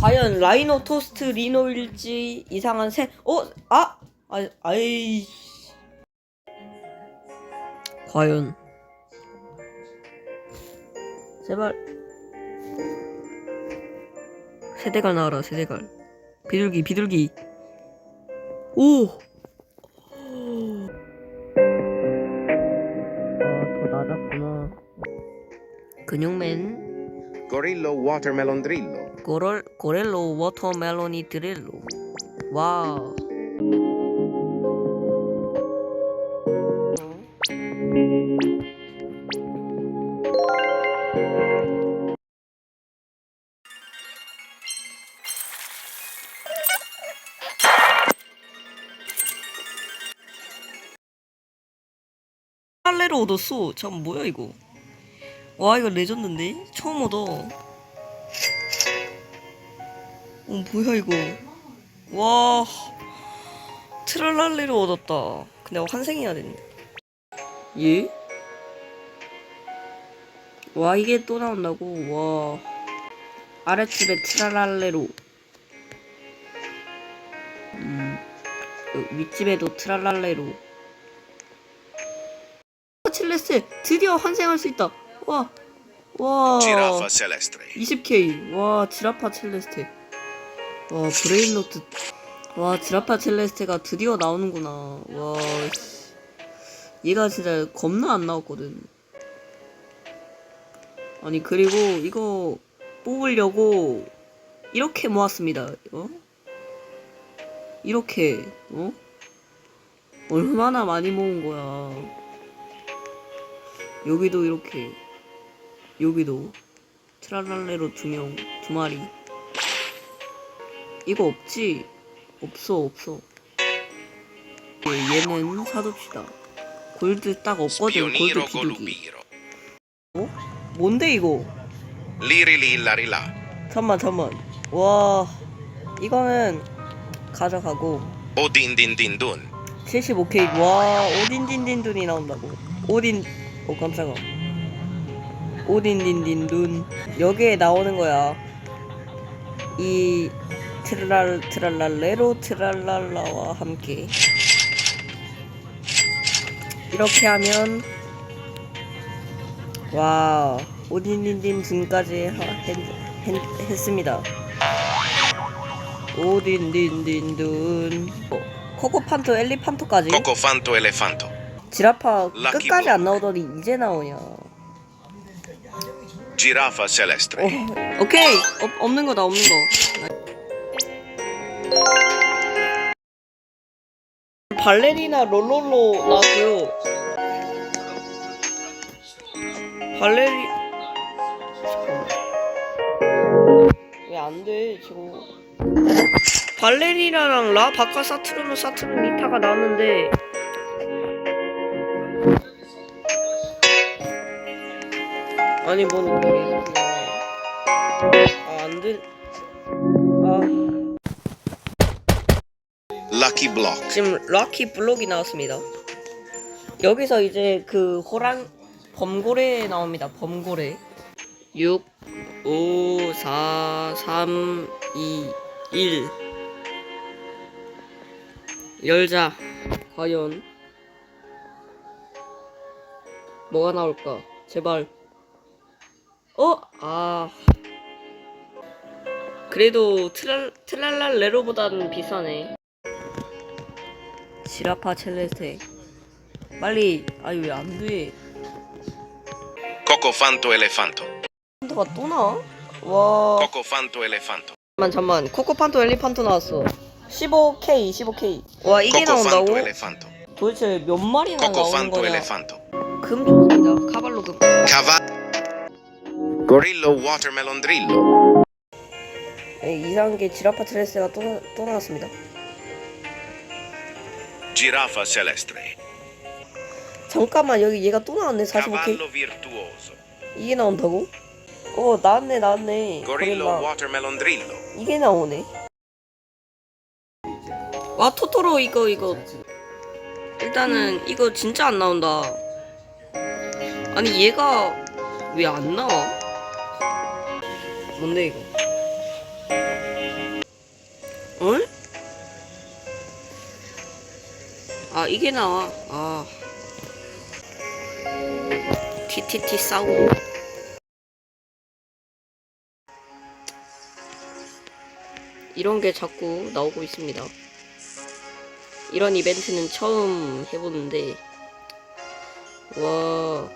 과연 라이노 토스트 리노일지 이상한 새 어? 아! 아 아이 과연 제발 세대갈 나와라 세대갈 비둘기 비둘기 오! 아 더 낮았구나 근육맨 Gorillo Watermelon Drillo. 고럴, 고렐로 워터멜로니 드릴로. 와 할래로 얻었어 참 뭐야 이거? 와 이거 레전드인데? 처음 얻어 어 뭐야 이거 와 트랄랄레로 얻었다 근데 환생해야 되는데 예? 와 이게 또 나온다고 와 아랫집에 트랄랄레로 음 어, 윗집에도 트랄랄레로 첼레스테 드디어 환생할 수 있다 와 와. Giraffa Celestre. 20K. 와, 지라파 첼레스테. 와, 브레인로트. 와, 지라파 첼레스테가 드디어 나오는구나. 와, 씨. 얘가 진짜 겁나 안 나왔거든. 아니, 그리고 이거 뽑으려고 이렇게 모았습니다. 어? 이렇게, 어? 얼마나 많이 모은 거야. 여기도 이렇게. 여기도 트랄랄레로 두 명, 두 마리. 이거 없지? 없어, 없어. 예, 얘는 사둡시다. 골드 딱 없거든, 골드 비둘기. Golubiro. 뭔데, 이거? Lirilillarila. 잠만, 잠만. 와, 이거는 가져가고. Odindindindun. 75K. 와, 오딘딘딘둔이 나온다고. 오딘, 어, 깜짝아. 오딘딘딘둔. 여기에 나오는 거야. 이 트랄 트랄랄레로 트랄랄라와 함께 이렇게 하면 와 오딘딘딘 둔까지 하- 했, 했, 했습니다. 오딘딘딘둔 어, 코코판토 엘리판토까지 Cocofanto Elefanto. 지라파 끝까지. 안 나오더니 이제 나오냐 Giraffa Celestre. 어, 오케이 없, 없는 거다 없는 거 발레리나 롤롤로 나왔고요 발레리 왜 안 돼? 지금 발레리나랑 라? 바카 사투르노 사투르 니타가 나왔는데. 아니 뭔 개소리야 아 Lucky Block. 지금 럭키 블록이 나왔습니다. 여기서 이제 그 호랑 범고래 나옵니다. 범고래. 6 5 4 3 2 1 열자. 과연 뭐가 나올까? 제발. 어? 아. 그래도 트랄, 트랄랄레로보다는 비싸네 시라파 첼레스테 빨리 아니 왜안 돼? Cocofanto Elefanto. 판토가 또 나와? 와 Cocofanto Elefanto. 잠만 잠만 코코판토 엘리판토 나왔어 15K 15K 와 이게 나온다고? Elefanto. 도대체 몇 마리나 나오는 거냐 Elefanto. 금 좋습니다 카발로 금 Cavallo. Gorillo Watermelon Drillo. 네, 이상한 게 지라파 첼레스테가 또, 나- 또 나왔습니다 Giraffa Celestre. 잠깐만 여기 얘가 또 나왔네 45K Cavallo Virtuoso. 이게 나온다고? 어 나왔네 나왔네 Gorillo 고릴라. Watermelon Drillo. 이게 나오네. 와 토토로 이거 이거 일단은 이거 진짜 안 나온다. 아니 얘가 왜 안 나와? 뭔데 이거? 어? 아 이게 나와. 아 TTT 싸우고 이런 게 자꾸 나오고 있습니다. 이런 이벤트는 처음 해보는데 와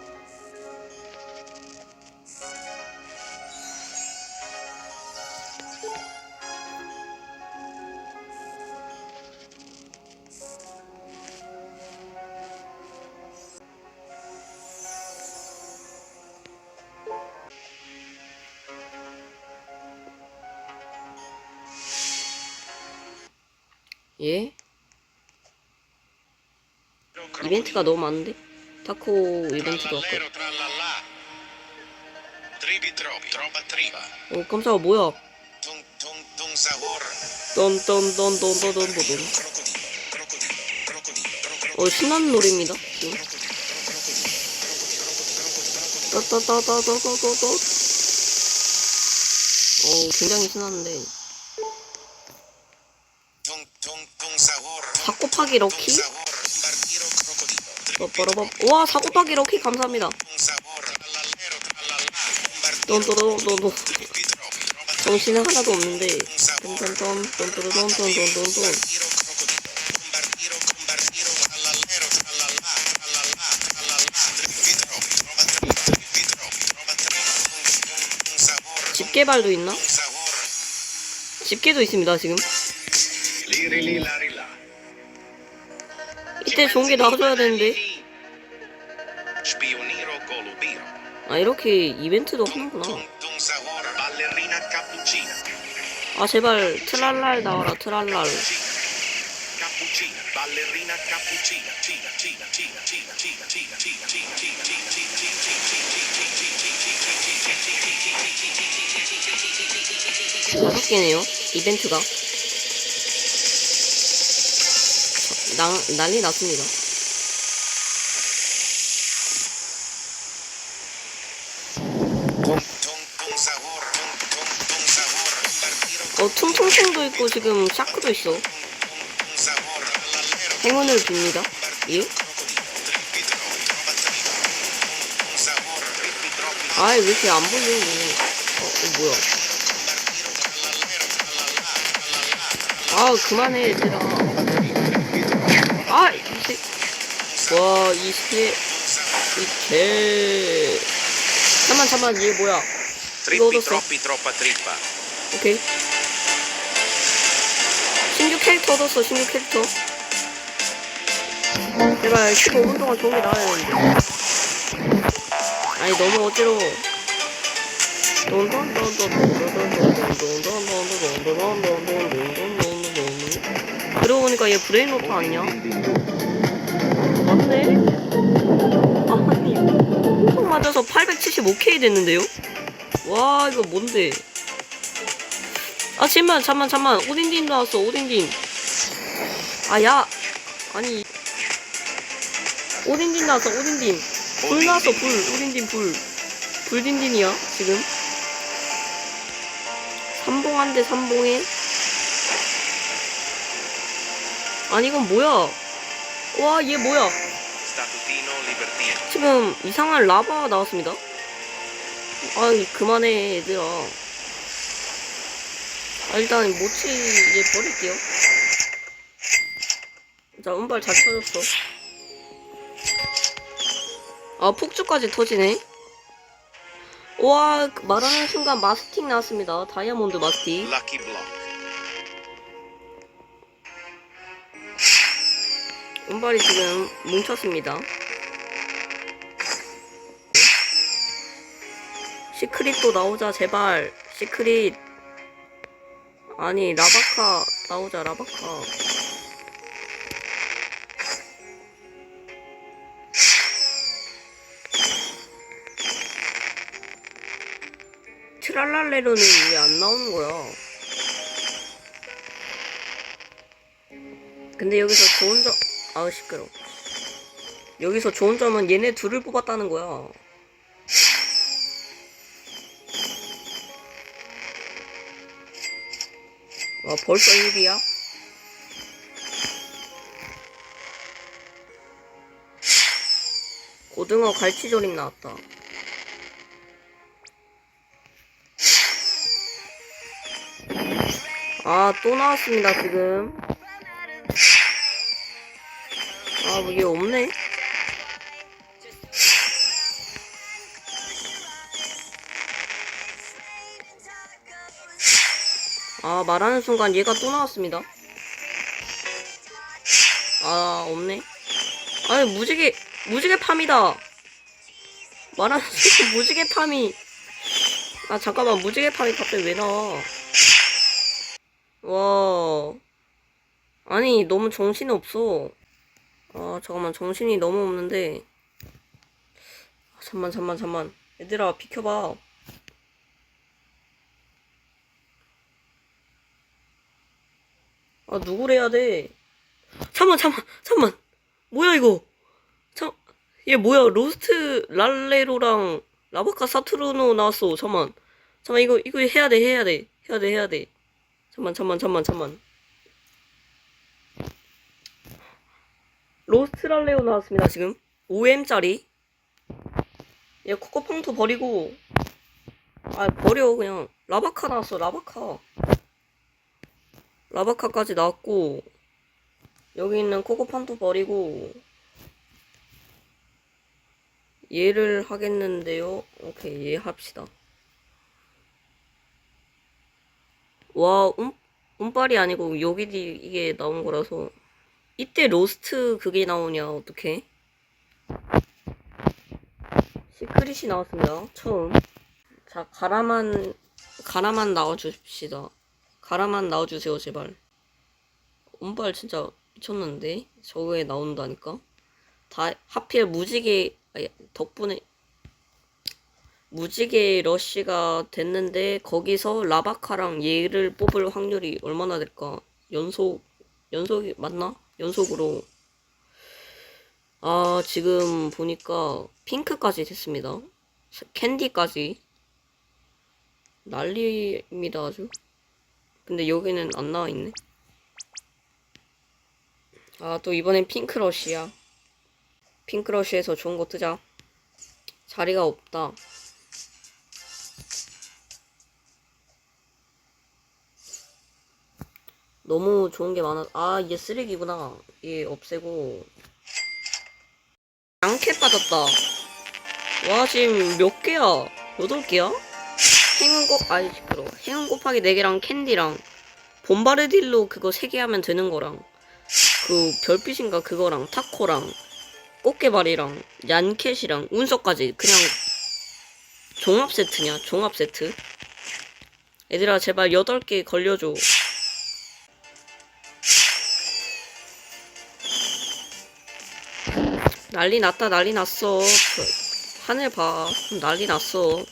예? 이벤트가 너무 많은데? 타코 이벤트도 왔고. 어 깜짝아 뭐야 crocodilo. 어 신나는 노래입니다 지금 따따따따따따따따 어 굉장히 신나는데 곱하기 럭키? 뭐, 와 4곱하기 럭키 감사합니다. 넌또너너너 정신은 하나도 없는데. 덤덤덤 덤덤덤덤덤덤 집게발도 있나? 집게도 있습니다 지금. 이때 좋은 게 나와줘야 되는데. 아 이렇게 이벤트도 하는구나. 아 제발 트랄랄 나와라 트랄랄. 다섯 개네요 이벤트가. 나, 난리 났습니다 어 퉁퉁퉁도 있고 지금 샤크도 있어. 행운을 빕니다 예? Tung sahur. Trippi troppi. 아이 왜 이렇게 안 거야 어, 어 뭐야 아 그만해 얘들아 아 이새 와 이새 이개 잠만 잠만 얘 뭐야 Trippi 얻었어. troppi troppa trippa. 오케이 신규 캐릭터 얻었어 신규 캐릭터 제발 15분 동안 게 나와야 되는데 아니 너무 어지러워 그러고 보니까 얘 브레인로트 아니냐? 맞네? 아니 총 맞아서 875K 됐는데요? 와 이거 뭔데? 아 잠만 잠만 잠만. 오딘딘 나왔어 오딘딘 아야. 아니. 오딘딘 나왔어 오딘딘 불 나왔어 불. 오딘딘 불. 불딘딘이야 지금? 삼봉한데 삼봉에 아니 이건 뭐야? 와 얘 뭐야. 지금 이상한 라바 나왔습니다. 아이 그만해 얘들아. 아, 일단 모치 얘 버릴게요. 자 운발 잘 터졌어. 아 폭주까지 터지네. 와 말하는 순간 마스틱 나왔습니다. 다이아몬드 마스틱 운발이 지금 뭉쳤습니다. 시크릿도 나오자 제발. 시크릿. 아니 라바카 나오자 라바카. 트랄랄레로는 왜 안 나오는 거야. 근데 여기서 좋은 점 아우 시끄러 여기서 좋은 점은 얘네 둘을 뽑았다는 거야 와 벌써 1위야? 고등어 갈치조림 나왔다. 아, 또 나왔습니다, 지금. 아, 뭐 이게 없네? 아, 말하는 순간 얘가 또 나왔습니다. 아, 없네. 아니, 무지개, 무지개 팜이다. 말하는 순간 무지개 팜이. 아, 잠깐만, 무지개 팜이 갑자기 왜 나와? 와. 아니, 너무 정신이 없어. 아, 잠깐만, 정신이 너무 없는데. 아, 잠만, 잠만, 잠만. 얘들아, 비켜봐. 아, 누구래야 돼? 잠만, 잠만, 잠만. 뭐야, 이거? 참, 얘 뭐야? 로스트 랄레로랑 라바카 사투르노 나왔어. 잠만. 잠만, 이거, 이거 해야 돼, 해야 돼. 해야 돼, 해야 돼. 잠만, 잠만, 잠만, 잠만. 로스트 랄레오 나왔습니다, 지금. 5M짜리. 얘 코코팡도 버리고. 아, 버려, 그냥. 라바카 나왔어, 라바카. 라바카까지 나왔고 여기 있는 코코판도 버리고 얘를 하겠는데요. 오케이 얘 합시다. 와 음, 운빨이 아니고 여기 이게 나온 거라서 이때 로스트 그게 나오냐 어떡해 시크릿이 나왔습니다. 처음 자 가라만 가라만 나와줍시다. 가라만 나와주세요, 제발. 운빨 진짜 미쳤는데? 저거에 나온다니까? 다, 하필 무지개, 아니, 덕분에, 무지개 러쉬가 됐는데, 거기서 라바카랑 얘를 뽑을 확률이 얼마나 될까? 연속, 연속이, 맞나? 연속으로. 아, 지금 보니까, 핑크까지 됐습니다. 캔디까지. 난리입니다, 아주. 근데 여기는 안 나와 있네. 아, 또 이번엔 핑크러쉬야. 핑크러쉬에서 좋은 거 뜨자. 자리가 없다. 너무 좋은 게 많아. 아, 얘 쓰레기구나. 얘 없애고. 양캐 빠졌다. 와, 지금 몇 개야? 여덟 개야? 행운 곱 아이 시끄러. 행운 곱하기 4개랑 캔디랑 본바르딜로 그거 3개 하면 되는 거랑 그 별빛인가 그거랑 타코랑 꽃게발이랑 얀캣이랑 운석까지 그냥 종합 세트냐? 종합 세트. 얘들아 제발 8개 걸려줘. 난리 났다 난리 났어. 그, 하늘 봐. 난리 났어.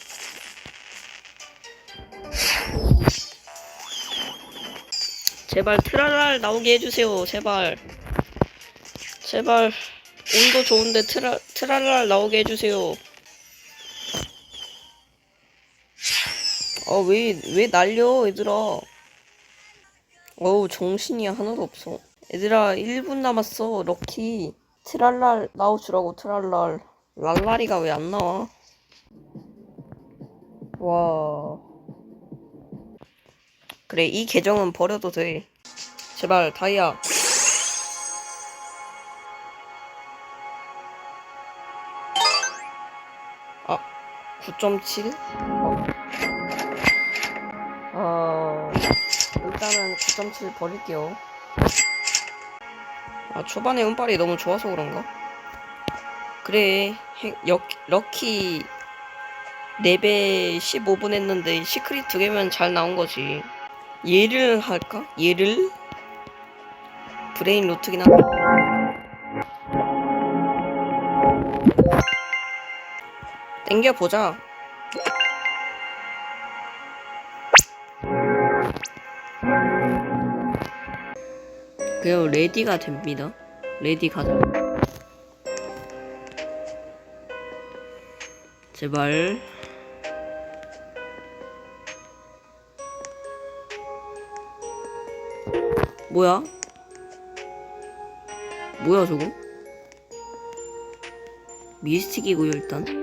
제발 트랄랄 나오게 해주세요. 제발. 제발. 운도 좋은데 트라, 트랄랄 나오게 해주세요. 아, 왜, 왜 날려, 얘들아. 어우, 정신이 하나도 없어. 얘들아, 1분 남았어. 럭키. 트랄랄 나오주라고, 트랄랄. 랄라리가 왜 안 나와? 와. 그래, 이 계정은 버려도 돼. 제발, 다이아. 아, 9.7? 어. 어, 일단은 9.7 버릴게요. 아, 초반에 운빨이 너무 좋아서 그런가? 그래, 행, 역, 럭키 4배 15분 했는데 시크릿 두 개면 잘 나온 거지. 얘를 할까? 얘를? 브레인 로트긴 한데. 땡겨보자. 그냥 레디가 됩니다. 레디 가자. 제발. 뭐야? 뭐야 저거? 미스틱이고요 일단